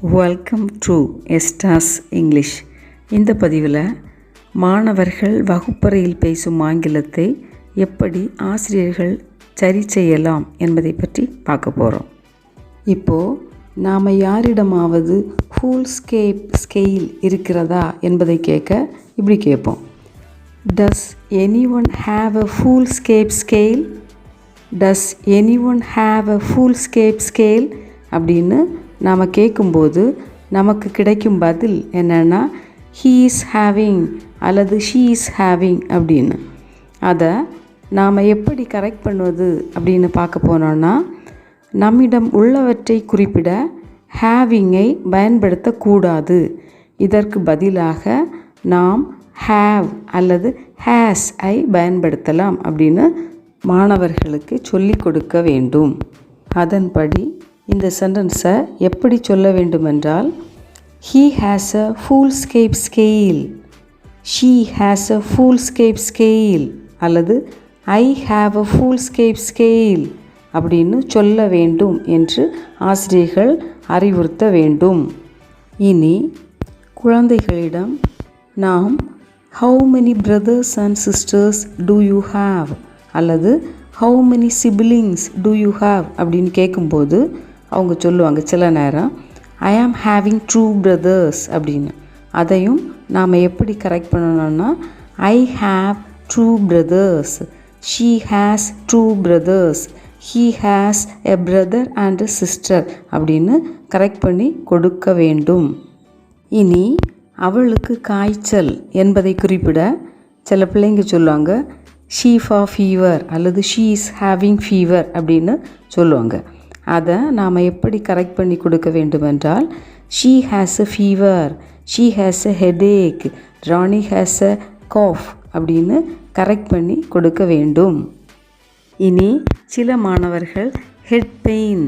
Welcome to எஸ்டாஸ் English இந்த பதிவில் மாணவர்கள் வகுப்பறையில் பேசும் ஆங்கிலத்தை எப்படி ஆசிரியர்கள் சரி செய்யலாம் என்பதை பற்றி பார்க்க போகிறோம் இப்போது நாம் யாரிடமாவது ஃபுல் ஸ்கேப் ஸ்கெயில் இருக்கிறதா என்பதை கேட்க இப்படி கேட்போம். Does any one have a foolscap scale does any one have a foolscap scale அப்படின்னு நாம் கேட்கும்போது நமக்கு கிடைக்கும் பதில் என்னென்னா ஹீ இஸ் ஹேவிங் அல்லது ஷீ இஸ் ஹேவிங் அப்படின்னு. அதை நாம் எப்படி கரெக்ட் பண்ணுவது அப்படின்னு பார்க்க போனோன்னா நம்மிடம் உள்ளவற்றை குறிப்பிட ஹேவிங்கை பயன்படுத்தக்கூடாது. இதற்கு பதிலாக நாம் ஹேவ் அல்லது ஹேஸ் ஐ பயன்படுத்தலாம் அப்படின்னு மாணவர்களுக்கு சொல்லிக் கொடுக்க வேண்டும். அதன்படி இந்த சென்டென்ஸை எப்படி சொல்ல வேண்டுமென்றால் he has a foolscap scale she has a foolscap scale அல்லது I have a foolscap scale அப்படின்னு சொல்ல வேண்டும் என்று ஆசிரியர்கள் அறிவுறுத்த வேண்டும். இனி குழந்தைகளிடம் நாம் how many brothers and sisters do you have அல்லது how many siblings do you have அப்படின்னு கேட்கும்போது அவங்க சொல்லுவாங்க சில நேரம் ஐ ஆம் ஹேவிங் ட்ரூ பிரதர்ஸ் அப்படின்னு. அதையும் நாம் எப்படி கரெக்ட் பண்ணணும்னா I have two brothers she has two brothers he has a brother and sister அப்படின்னு கரெக்ட் பண்ணி கொடுக்க வேண்டும். இனி அவளுக்கு காய்ச்சல் என்பதை குறிப்பிட சில பிள்ளைங்க சொல்லுவாங்க ஷீஃபா ஃபீவர் அல்லது ஷீ இஸ் ஹேவிங் ஃபீவர் அப்படின்னு சொல்லுவாங்க. அதை நாம் எப்படி கரெக்ட் பண்ணி கொடுக்க வேண்டுமென்றால் she has a fever she has a headache Rani has a cough அப்படின்னு கரெக்ட் பண்ணி கொடுக்க வேண்டும். இனி சில மாணவர்கள் ஹெட் பெயின்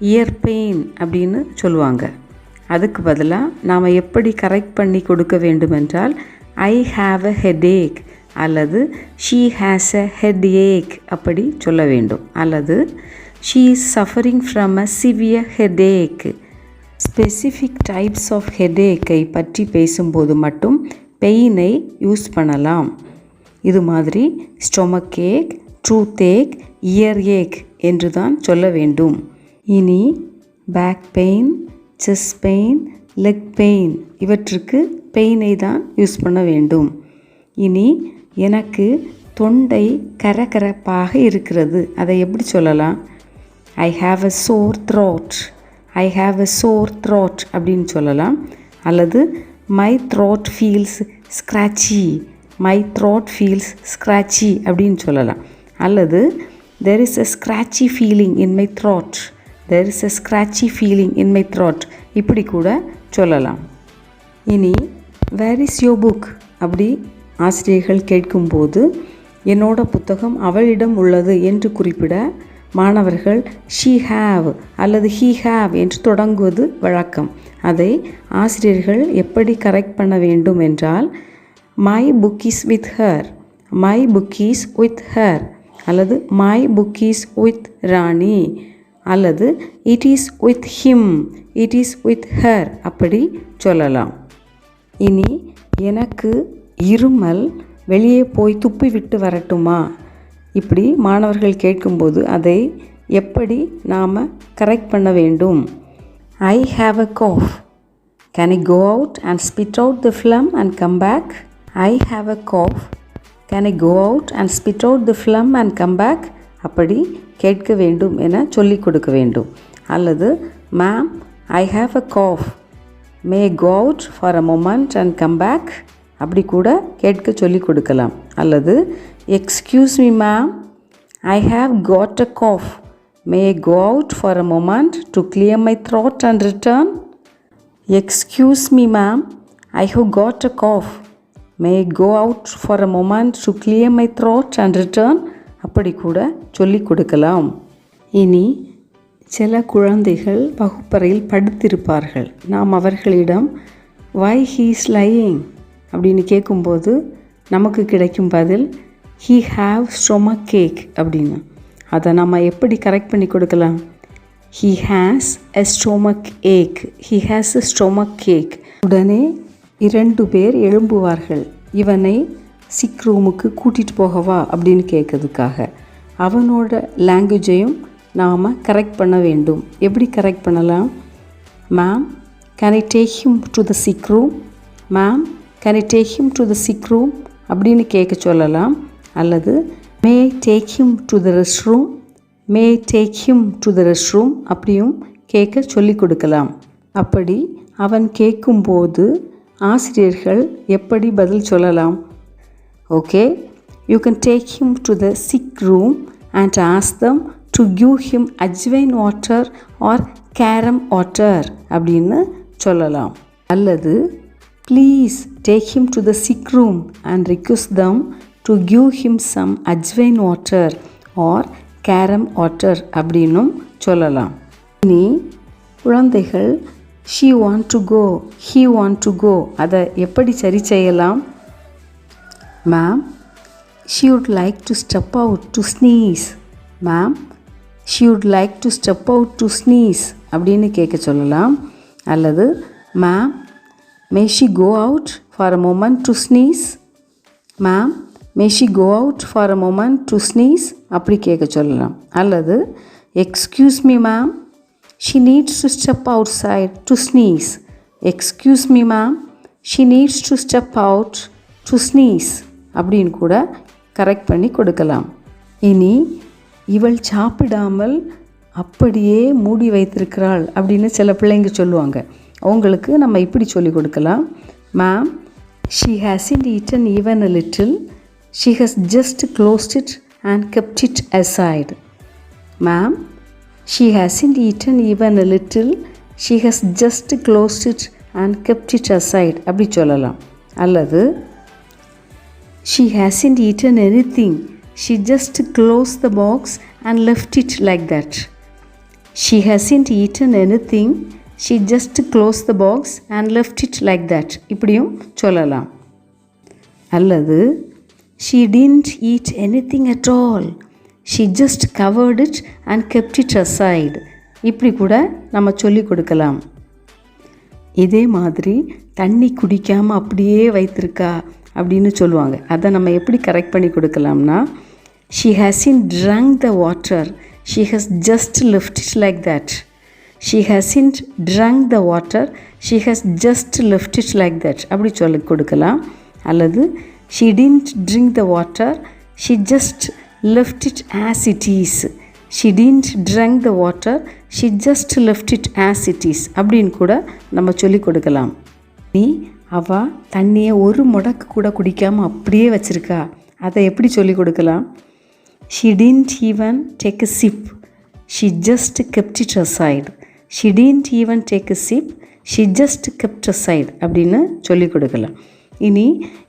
இயர் பெயின் அப்படின்னு சொல்லுவாங்க. அதுக்கு பதிலாக நாம் எப்படி கரெக்ட் பண்ணி கொடுக்க வேண்டுமென்றால் ஐ ஹாவ் அ ஹெடேக் அல்லது she has a headache அப்படி சொல்ல வேண்டும். அல்லது she is suffering from a severe headache specific types of ஹெடேக்கை பற்றி பேசும்போது மட்டும் பெயினை யூஸ் பண்ணலாம். இது மாதிரி ஸ்டொமக் ஏக் ட்ரூத் ஏக் இயர் ஏக் என்று தான் சொல்ல வேண்டும். இனி back pain chest pain leg pain இவற்றுக்கு பெயினை தான் யூஸ் பண்ண வேண்டும். இனி எனக்கு தொண்டை கரகரப்பாக இருக்கிறது. அதை எப்படி சொல்லலாம்? I have a sore throat I have a sore throat அப்படின்னு சொல்லலாம். அல்லது my throat feels scratchy my throat feels scratchy அப்படின்னு சொல்லலாம். அல்லது there is a scratchy feeling in my throat there is a scratchy feeling in my throat இப்படி கூட சொல்லலாம். இனி வேர் இஸ் யோ புக் அப்படி ஆசிரியர்கள் கேட்கும்போது என்னோட புத்தகம் அவளிடம் உள்ளது என்று குறிப்பிட மாணவர்கள் ஷீ ஹாவ் அல்லது ஹீ ஹாவ் என்று தொடங்குவது வழக்கம். அதை ஆசிரியர்கள் எப்படி கரெக்ட் பண்ண வேண்டும் என்றால் my book is with her my book is with her அல்லது my book is with Rani அல்லது it is with him it is with her அப்படி சொல்லலாம். இனி எனக்கு இருமல் வெளியே போய் துப்பி விட்டு வரட்டுமா? இப்படி மாணவர்கள் கேட்கும்போது அதை எப்படி நாம் கரெக்ட் பண்ண வேண்டும்? I have a cough can I go out and spit out the phlegm and come back I have a cough can I go out and spit out the phlegm and come back அப்படி கேட்க வேண்டும் என சொல்லிக் கொடுக்க வேண்டும். அல்லது ma'am I have a cough may go out for a moment and come back அப்படி கூட கேட்க சொல்லி கொடுக்கலாம். அல்லது excuse me ma'am I have got a cough may go out for a moment to clear my throat and return excuse me ma'am I have got a cough may go out for a moment to clear my throat and return அப்படி கூட சொல்லி கொடுக்கலாம். இனி சில குழந்தைகள் வகுப்பறையில் படுத்திருப்பார்கள். நாம் அவர்களிடம் வை ஹீஸ் லையிங் அப்படின்னு கேட்கும்போது நமக்கு கிடைக்கும் பதில் ஹீ ஹாவ் ஸ்டொமக் கேக் அப்படின்னு. அதை நம்ம எப்படி கரெக்ட் பண்ணி கொடுக்கலாம்? He has a stomach ache he has a stomach ache உடனே இரண்டு பேர் எழும்புவார்கள். இவனை சிக் ரூமுக்கு கூட்டிகிட்டு போகவா? அப்படின்னு கேட்கறதுக்காக. அவனோட லாங்குவேஜையும் நாம் கரெக்ட் பண்ண வேண்டும். எப்படி கரெக்ட் பண்ணலாம்? Ma'am can I take him to the sick room ma'am can I take him to the sick room அப்படின்னு கேட்க சொல்லலாம். அல்லது may take him to the rest room may take him to the rest room அப்படியும் கேட்க சொல்லிக் கொடுக்கலாம். அப்படி அவன் கேட்கும்போது ஆசிரியர்கள் எப்படி பதில் சொல்லலாம்? Okay you can take him to the sick room and ask them to give him ajwain water or carom water அப்படின்னு சொல்லலாம். அல்லது please take him to the sick room and request them to give him some ajwain water or carom water அப்படின்னும் சொல்லலாம். இனி குழந்தைகள் she want to go he want to go அதை எப்படி சரி செய்யலாம்? Ma'am she would like to step out to sneeze ma'am she would like to step out to sneeze அப்படின்னு கேட்க சொல்லலாம். அல்லது ma'am may she go out for a moment to sneeze ma'am may she go out for a moment to sneeze அப்படி கேட்க சொல்லலாம். அல்லது excuse me ma'am she needs to step outside to sneeze excuse me ma'am she needs to step out to sneeze அப்படின்னு கூட correct பண்ணி கொடுக்கலாம். இனி இவள் சாப்பிடாமல் அப்படியே மூடி வைத்திருக்கிறாள் அப்படின்னு சில பிள்ளைங்க சொல்லுவாங்க. அவங்களுக்கு நம்ம இப்படி சொல்லி கொடுக்கலாம். Ma'am she hasn't eaten even a little she has just closed it and kept it aside ma'am she hasn't eaten even a little she has just closed it and kept it aside அப்படி சொல்லலாம். அல்லது she hasn't eaten anything she just close the box and left it like that she hasn't eaten anything she just close the box and left it like that இப்படியும் சொல்லலாம். அல்லது she didn't eat anything at all she just covered it and kept it aside இப்படி கூட நம்ம சொல்லி கொடுக்கலாம். இதே மாதிரி தண்ணி குடிக்காமல் அப்படியே வைத்திருக்கா அப்படின்னு சொல்லுவாங்க. அதை நம்ம எப்படி கரெக்ட் பண்ணி கொடுக்கலாம்னா she hasn't drunk the water she has just left it like that she hasn't drunk the water she has just left it like that அப்படி சொல்லி கொடுக்கலாம். அல்லது she didn't drink the water she just left it as it is she didn't drunk the water she just left it as it is அப்படின்னு கூட நம்ம சொல்லி கொடுக்கலாம். நீ அவ தண்ணியை ஒரு முடக்கு கூட குடிக்காமல் அப்படியே வச்சுருக்கா. அதை எப்படி சொல்லி கொடுக்கலாம்? She didn't even take a sip she just kept it aside she didn't even take a sip she just kept aside அப்படின்னு சொல்லி கொடுக்கலாம் இனி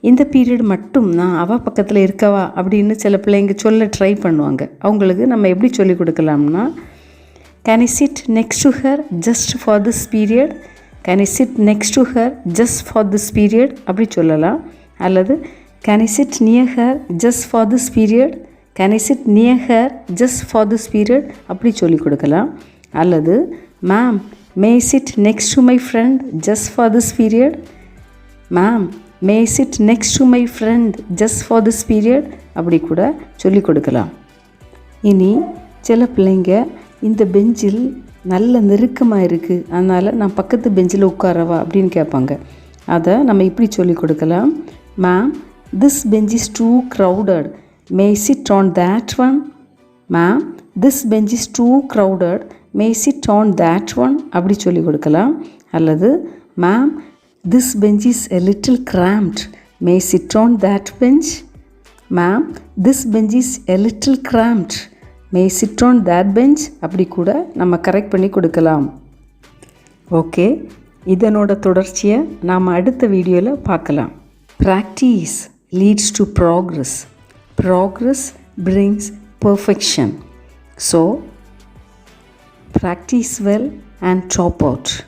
இந்த பீரியட் மட்டும் நான் அவள் பக்கத்தில் இருக்கவா அப்படின்னு சில பிள்ளைங்க சொல்ல ட்ரை பண்ணுவாங்க. அவங்களுக்கு நம்ம எப்படி சொல்லி கொடுக்கலாம்னா can I sit next to her just for this period can I sit next to her just for this period அப்படி சொல்லலாம். அல்லது can I sit near her just for this period can I sit near her just for this period அப்படி சொல்லி கொடுக்கலாம். அல்லது ma'am may sit next to my friend just for this period ma'am may sit next to my friend just for this period அப்படி கூட சொல்லிக் கொடுக்கலாம். இனி சில பிள்ளைங்க இந்த பெஞ்சில் நல்ல நெருக்கமாக இருக்குது அதனால் நான் பக்கத்து பெஞ்சில் உட்காரவா அப்படின்னு கேட்பாங்க. அதை நம்ம இப்படி சொல்லிக் கொடுக்கலாம். Ma'am this bench is too crowded may sit on that one ma'am this bench is too crowded may sit on that one அப்படி சொல்லி கொடுக்கலாம். அல்லது ma'am this bench is a little cramped may sit on that bench ma'am this bench is a little cramped may sit on that bench அப்படி கூட நம்ம correct பண்ணி கொடுக்கலாம். Okay இதனோட தொடர்ச்சியை நாம் அடுத்த வீடியோவில் பார்க்கலாம். Practice leads to progress progress brings perfection so practice well and top out.